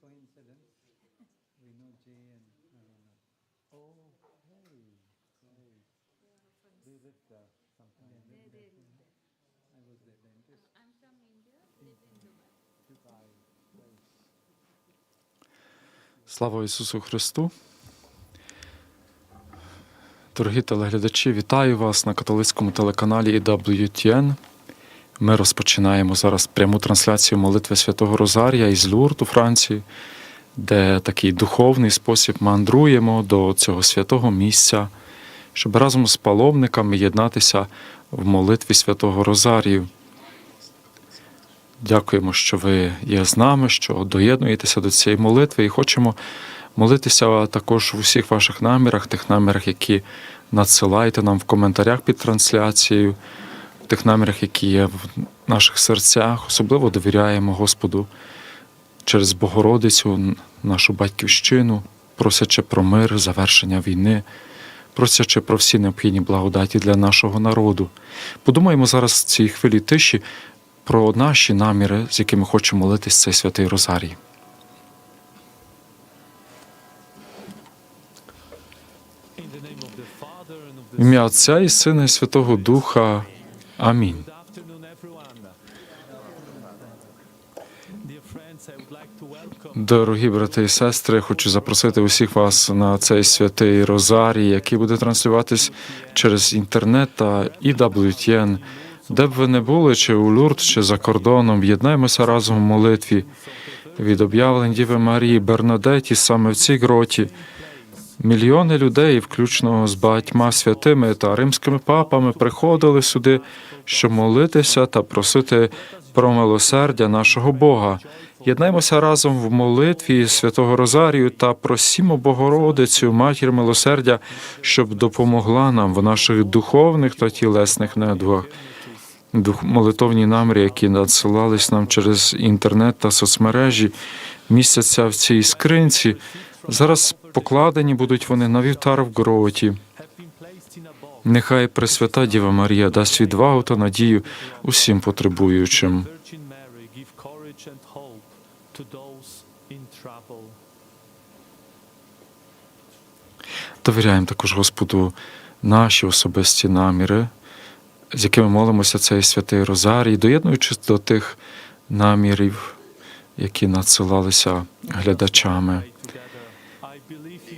coincidence. We know Jay and Aruna. Oh, hey, great. They lived there sometime. I was their dentist. I'm from India, live in Dubai. Dubai. Слава Ісусу Христу! Дорогі телеглядачі, вітаю вас на католицькому телеканалі EWTN. Ми розпочинаємо зараз пряму трансляцію молитви Святого Розарія із Люрту, Франції, де такий духовний спосіб мандруємо до цього святого місця, щоб разом з паломниками єднатися в молитві Святого Розарію. Дякуємо, що ви є з нами, що доєднуєтеся до цієї молитви і хочемо молитися також в усіх ваших намірах, тих намірах, які надсилаєте нам в коментарях під трансляцією, тих намірах, які є в наших серцях. Особливо довіряємо Господу через Богородицю, нашу батьківщину, просячи про мир, завершення війни. Просячи про всі необхідні благодаті для нашого народу. Подумаємо зараз в цій хвилі тиші про наші наміри, з якими хочемо молитись цей святий Розарій. Ім'я Отця і Сина і Святого Духа. Амінь. Дорогі брати і сестри, хочу запросити усіх вас на цей святий Розарій, який буде транслюватись через інтернет та EWTN. Де б ви не були, чи у Люрт, чи за кордоном, єднаємося разом в молитві від об'явлень Діви Марії Бернадеті саме в цій гроті. Мільйони людей, включно з багатьма святими та римськими папами, приходили сюди, щоб молитися та просити про милосердя нашого Бога. Єднаймося разом в молитві Святого Розарію та просімо Богородицю, матір милосердя, щоб допомогла нам в наших духовних та тілесних недугах. Дух молитовні наміри, які надсилались нам через інтернет та соцмережі, містяться в цій скринці. Зараз покладені будуть вони на вівтар в гроті. Нехай Пресвята Діва Марія дасть відвагу та надію усім потребуючим. Довіряємо також Господу наші особисті наміри, з якими молимося цей святий Розарій, доєднуючись до тих намірів, які надсилалися глядачами. Pray together. I believe in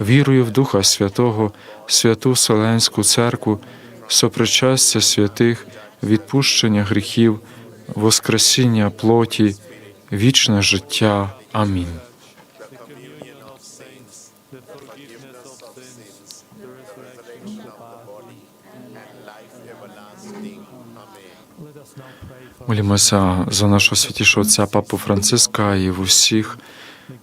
Вірую в Духа Святого, святу Вселенську церкву, сопричастя святих, відпущення гріхів, воскресіння плоті, вічне життя. Амінь. Молімося за нашого святішого отця Папу Франциска і в усіх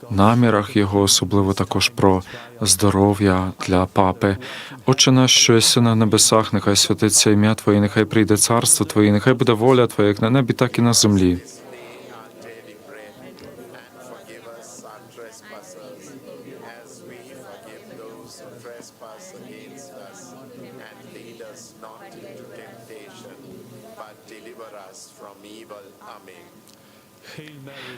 намірах його, особливо також про здоров'я для папи. Отче наш, що єси на небесах, нехай святиться ім'я Твоє, нехай прийде царство Твоє, нехай буде воля Твоя, як на небі, так і на землі.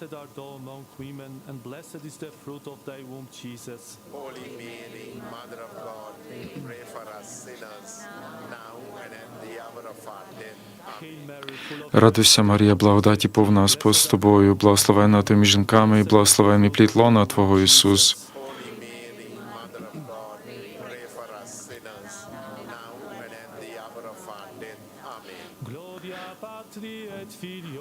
Blessed art thou among women, and blessed is the fruit of thy womb, Jesus. Holy Mary, Mother of God, pray for us sinners, now and at the hour of our death. Amen. Радуйся, Марія, благодаті повна, Господь з тобою, благословена ти між жінками, і благословений плід лона Твого Ісус.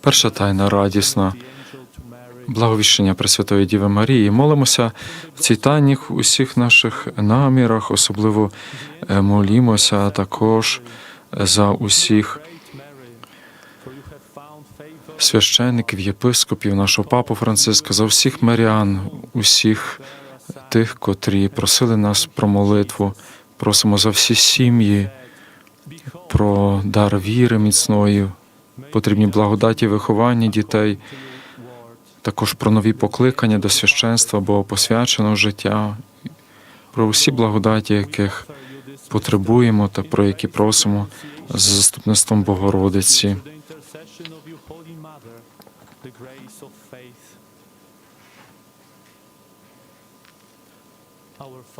Перша тайна радісна. Благовіщення Пресвятої Діви Марії. Молимося в цій тайні в усіх наших намірах, особливо е, молімося також за усіх священиків, єпископів, нашого папу Франциска, за всіх мирян, усіх тих, котрі просили нас про молитву. Просимо за всі сім'ї, про дар віри міцної, потрібні благодаті виховання дітей, також про нові покликання до священства, богопосвяченого життя, про усі благодаті, яких потребуємо та про які просимо за заступництвом Богородиці. through the intercession of your Holy Mother, the grace of faith. Our Father, who art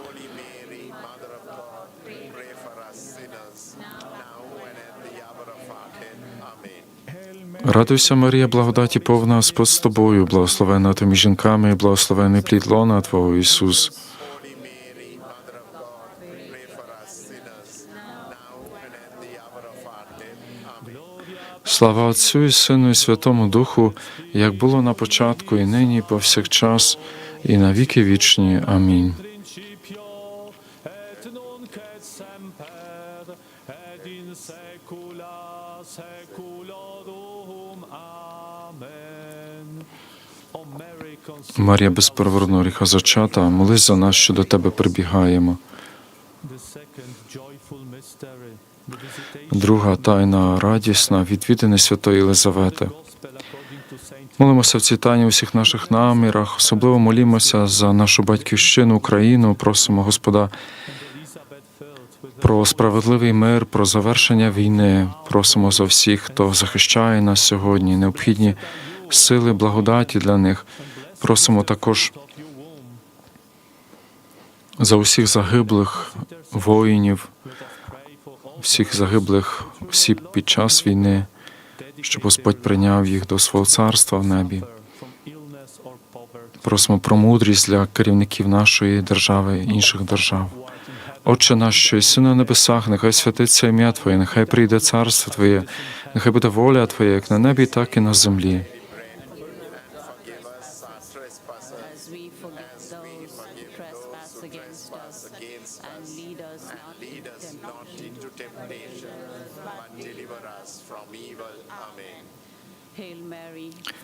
Радуйся, Марія, благодаті повна Господь з тобою, благословенна ти між жінками благословений плід лона Твого Ісус. Слава Отцю і Сину і Святому Духу, як було на початку, і нині, і повсякчас, і на віки вічні. Амінь. Марія без первородного гріха зачата, молись за нас, що до тебе прибігаємо. Друга тайна радісна відвідини святої Єлизавети. Молимося в цій тайні у всіх наших намірах, особливо молімося за нашу батьківщину Україну. Просимо Господа про справедливий мир, про завершення війни. Просимо за всіх, хто захищає нас сьогодні, необхідні сили, благодаті для них. Просимо також за усіх загиблих воїнів, всіх загиблих осіб під час війни, щоб Господь прийняв їх до свого царства в небі. Просимо про мудрість для керівників нашої держави інших держав. Отче наш, що єси на небесах, нехай святиться ім'я Твоє, нехай прийде царство Твоє, нехай буде воля Твоя, як на небі, так і на землі.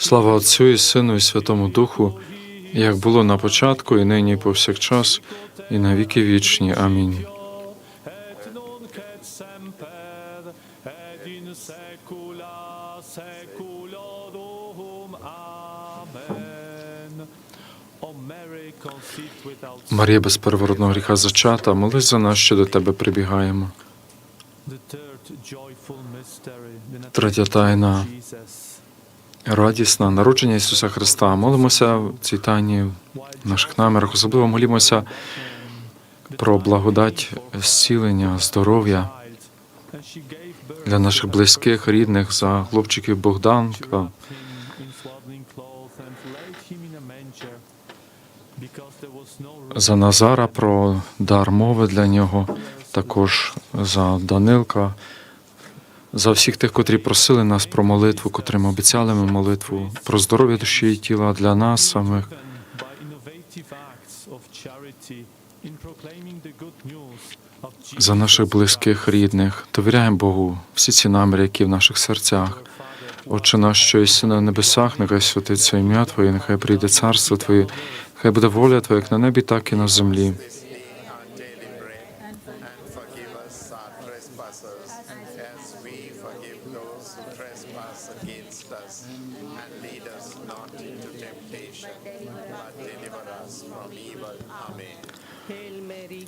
Слава Отцю і Сину і Святому Духу, як було на початку, і нині, і повсякчас, і на віки вічні. Амінь. Марія без первородного гріха зачата, молись за нас, що до тебе прибігаємо. Третя тайна. Радісна народження Ісуса Христа. Молимося в цій тайні в наших намірах. Особливо молімося про благодать зцілення, здоров'я для наших близьких, рідних, за хлопчиків Богданка, за Назара, про дар мови для нього, також за Данилка, за всіх тих, котрі просили нас про молитву, котрим обіцяли ми молитву, про здоров'я душі і тіла для нас самих. за наших близьких, рідних. Довіряємо Богу всі ці наміри, які в наших серцях. Отче наш, що єси на небесах, нехай святиться ім'я Твоє, нехай прийде царство Твоє, нехай буде воля Твоя, як на небі, так і на землі. This day our daily bread, and forgive us our trespasses, as we forgive those who trespass against us. And lead us not into temptation, but deliver us from evil. Amen.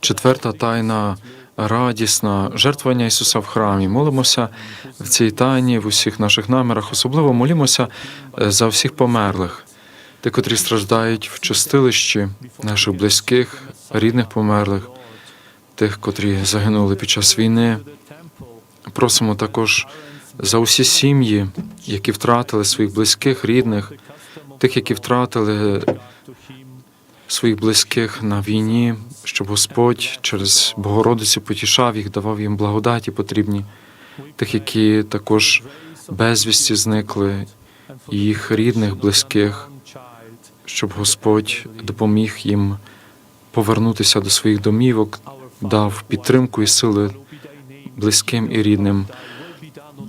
Четверта тайна радісна жертвування Ісуса в храмі. Молимося в цій тайні, в усіх наших намірах. Особливо молімося е, за всіх померлих, тих, котрі страждають в чистилищі наших близьких, рідних померлих, тих, котрі загинули під час війни. Просимо також за усі сім'ї, які втратили своїх близьких, рідних, тих, які втратили him своїх близьких на війні, щоб Господь через Богородицю потішав їх, давав їм благодаті потрібні, тих, які також безвісті зникли, і їх рідних, близьких, щоб Господь допоміг їм повернутися до своїх домівок, дав підтримку і сили близьким і рідним.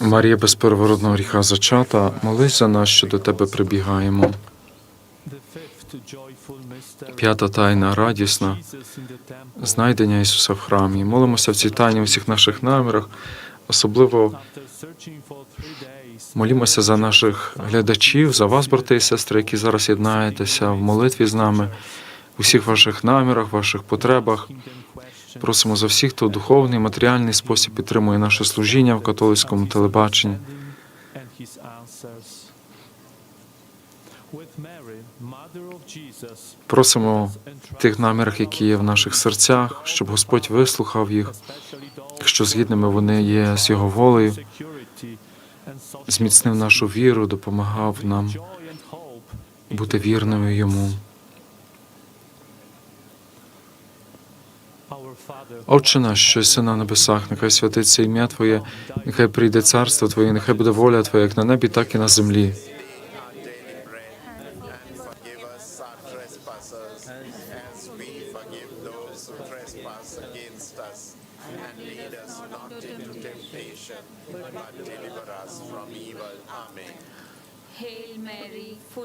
Марія без первородного гріха зачата, молись за нас, що до тебе прибігаємо. П'ята тайна радісна, знайдення Ісуса в храмі. Молимося в цій тайні у всіх наших намірах, особливо молімося за наших глядачів, за вас, брати і сестри, які зараз єднаєтеся в молитві з нами, у всіх ваших намірах, ваших потребах. Просимо за всіх, хто у духовний, матеріальний спосіб підтримує наше служіння в католицькому телебаченні. Просимо в тих намірах, які є в наших серцях, щоб Господь вислухав їх, якщо згідними вони є з Його волею, зміцнив нашу віру, допомагав нам бути вірними йому. Our Father, Отче наш, що єси на небесах, нехай святиться ім'я Твоє, нехай прийде царство Твоє, нехай буде воля Твоя, як на небі, так і на землі.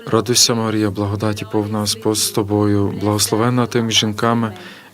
Радуйся, Марія, благодаті повна Господь з тобою, благословенна ти між жінками,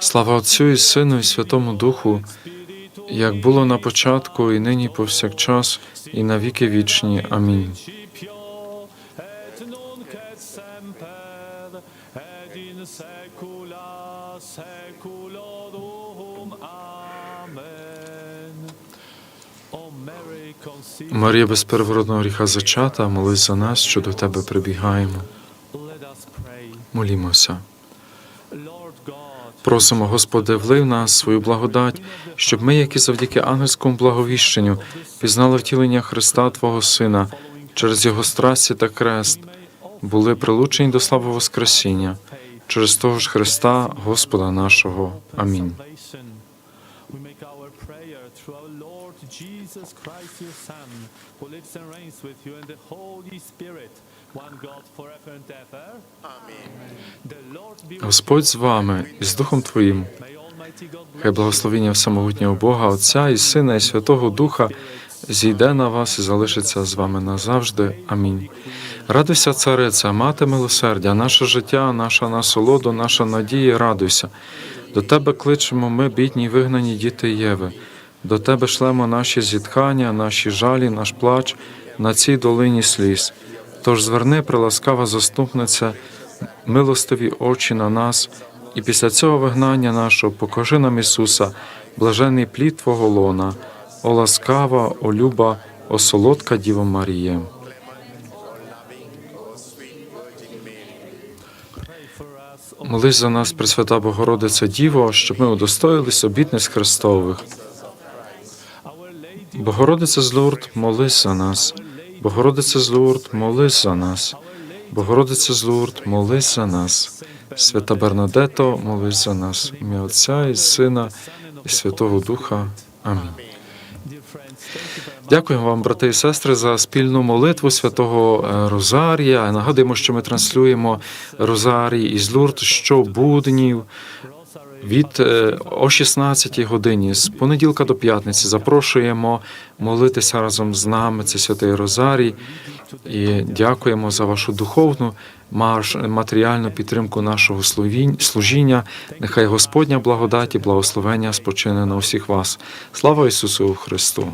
Слава Отцю і Сину, і Святому Духу, як було на початку, і нині повсякчас, і на віки вічні. Амінь. Марія без первородного гріха зачата, молись за нас, що до тебе прибігаємо. Молімося. Просимо, Господи, влив нас свою благодать, щоб ми, які завдяки ангельському благовіщенню, пізнали втілення Христа Твого Сина через Його страсті та крест, були прилучені до слави Воскресіння через того ж Христа, Господа нашого. Амінь. Господь з вами і з Духом Твоїм. Хай благословіння всемогутнього Бога, Отця і Сина, і Святого Духа зійде на вас і залишиться з вами назавжди. Амінь. Радуйся, цариця, мати милосердя, наше життя, наша насолода, наша надія, радуйся. До тебе кличемо ми, бідні вигнані діти Єви. До тебе шлемо наші зітхання, наші жалі, наш плач на цій долині сліз. Тож зверни, приласкава заступниця, милостиві очі на нас, і після цього вигнання нашого покажи нам Ісуса, блажений плід Твого лона, о ласкава, о люба, о солодка Діва Марія. Молись за нас, Пресвята Богородиця Діво, щоб ми удостоїлись обітниць Христових. Богородиця з Лурд, молись за нас. Богородиця з Лурд, молись за нас. Богородиця з Лурд, молись за нас. Свята Бернадето, молись за нас. Ім'я Отця і Сина і Святого Духа. Амінь. Дякуємо вам, брати і сестри, за спільну молитву святого е, Розарія. Нагадуємо, що ми транслюємо Розарій із Лурд щобуднів від е, о 16 годині з понеділка до п'ятниці. Запрошуємо молитися разом з нами. Це святий Розарій. І дякуємо за вашу духовну матеріальну підтримку нашого служіння. Нехай Господня благодать і благословення спочине на усіх вас. Слава Ісусу Христу!